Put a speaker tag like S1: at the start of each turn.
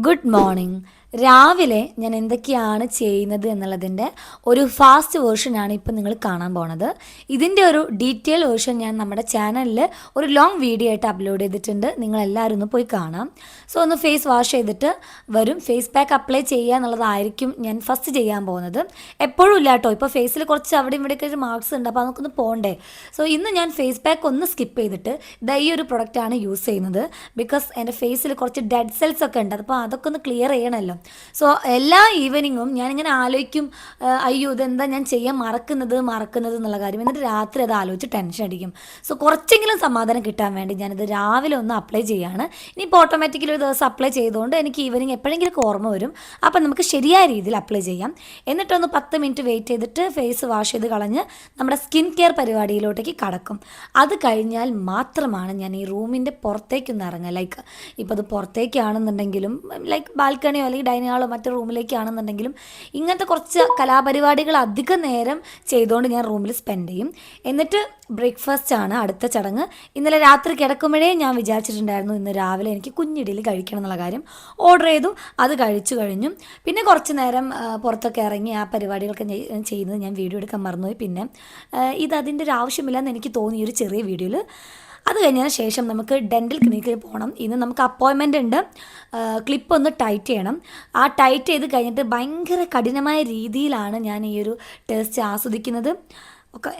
S1: Good morning. രാവിലെ ഞാൻ എന്തൊക്കെയാണ് ചെയ്യുന്നത് എന്നുള്ളതിന്റെ ഒരു ഫാസ്റ്റ് വേർഷനാണ് ഇപ്പം നിങ്ങൾ കാണാൻ പോണത്. ഇതിന്റെ ഒരു ഡീറ്റെയിൽ വേർഷൻ ഞാൻ നമ്മുടെ ചാനലിൽ ഒരു ലോങ് വീഡിയോ ആയിട്ട് അപ്ലോഡ് ചെയ്തിട്ടുണ്ട്. നിങ്ങൾ എല്ലാവരും ഒന്ന് പോയി കാണാം. സോ ഒന്ന് ഫേസ് വാഷ് ചെയ്തിട്ട് വരും. ഫേസ് പാക്ക് അപ്ലൈ ചെയ്യുക എന്നുള്ളതായിരിക്കും ഞാൻ ഫസ്റ്റ് ചെയ്യാൻ പോകുന്നത്. എപ്പോഴും ഇല്ല കേട്ടോ. ഇപ്പോൾ ഫേസിൽ കുറച്ച് അവിടെ ഇവിടെയൊക്കെ ഒരു മാർക്സ് ഉണ്ട്. അപ്പോൾ നമുക്കൊന്ന് പോകണ്ടേ സോ ഇന്ന് ഞാൻ ഫേസ് പാക്ക് ഒന്ന് സ്കിപ്പ് ചെയ്തിട്ട് ദാ ഈ ഒരു പ്രൊഡക്റ്റാണ് യൂസ് ചെയ്യുന്നത്. ബിക്കോസ് എന്റെ ഫേസിൽ കുറച്ച് ഡെഡ് സെൽസ് ഒക്കെ ഉണ്ട്. അപ്പോൾ അതൊക്കെ ഒന്ന് ക്ലിയർ ചെയ്യണമല്ലോ. സോ എല്ലാ ഈവനിങ്ങും ഞാനിങ്ങനെ ആലോചിക്കും ആ, അയ്യോ ഇതെന്താ ഞാൻ ചെയ്യാൻ മറക്കുന്നത് മറക്കുന്നത് എന്നുള്ള കാര്യം. എന്നിട്ട് രാത്രി അത് ആലോചിച്ച് ടെൻഷൻ അടിക്കും. സോ കുറച്ചെങ്കിലും സമാധാനം കിട്ടാൻ വേണ്ടി ഞാനിത് രാവിലെ ഒന്ന് അപ്ലൈ ചെയ്യാണ്. ഇനിയിപ്പോൾ ഓട്ടോമാറ്റിക്കലി ഒരു ദിവസം അപ്ലൈ ചെയ്തുകൊണ്ട് എനിക്ക് ഈവനിങ് എപ്പോഴെങ്കിലും ഓർമ്മ വരും. അപ്പം നമുക്ക് ശരിയായ രീതിയിൽ അപ്ലൈ ചെയ്യാം. എന്നിട്ടൊന്ന് പത്ത് മിനിറ്റ് വെയിറ്റ് ചെയ്തിട്ട് ഫേസ് വാഷ് ചെയ്ത് കളഞ്ഞ് നമ്മുടെ സ്കിൻ കെയർ പരിപാടിയിലോട്ടേക്ക് കടക്കും. അത് കഴിഞ്ഞാൽ മാത്രമാണ് ഞാൻ ഈ റൂമിന്റെ പുറത്തേക്കൊന്ന് ഇറങ്ങുക. ലൈക്ക് ഇപ്പോൾ അത് പുറത്തേക്കാണെന്നുണ്ടെങ്കിലും ലൈക്ക് ബാൽക്കണിയോ അല്ലെങ്കിൽ ഡൈനിങ് ഹാളോ മറ്റു റൂമിലേക്കാണെന്നുണ്ടെങ്കിലും ഇങ്ങനത്തെ കുറച്ച് കലാപരിപാടികൾ അധിക നേരം ചെയ്തുകൊണ്ട് ഞാൻ റൂമിൽ സ്പെൻഡ് ചെയ്യും. എന്നിട്ട് ബ്രേക്ക്ഫാസ്റ്റ് ആണ് അടുത്ത ചടങ്ങ്. ഇന്നലെ രാത്രി കിടക്കുമ്പോഴേ ഞാൻ വിചാരിച്ചിട്ടുണ്ടായിരുന്നു ഇന്ന് രാവിലെ എനിക്ക് കുഞ്ഞിടിയിൽ കഴിക്കണം എന്നുള്ള കാര്യം. ഓർഡർ ചെയ്തു അത് കഴിച്ചു കഴിഞ്ഞു. പിന്നെ കുറച്ച് നേരം പുറത്തൊക്കെ ഇറങ്ങി ആ പരിപാടികളൊക്കെ ചെയ്യുന്നത് ഞാൻ വീഡിയോ എടുക്കാൻ മറന്നുപോയി. പിന്നെ ഇത് അതിന്റെ ഒരു ആവശ്യമില്ലെന്ന് എനിക്ക് തോന്നി ഒരു ചെറിയ വീഡിയോയിൽ അത് കഴിഞ്ഞതിന് ശേഷം നമുക്ക് ഡെന്റൽ ക്ലിനിക്കിൽ പോകണം ഇന്ന് നമുക്ക് അപ്പോയിൻമെന്റ് ഉണ്ട്. ക്ലിപ്പ് ഒന്ന് ടൈറ്റ് ചെയ്യണം. ആ ടൈറ്റ് ചെയ്ത് കഴിഞ്ഞിട്ട് ഭയങ്കര കഠിനമായ രീതിയിലാണ് ഞാൻ ഈ ഒരു ടെസ്റ്റ് ആസ്വദിക്കുന്നത്. ഒക്കെ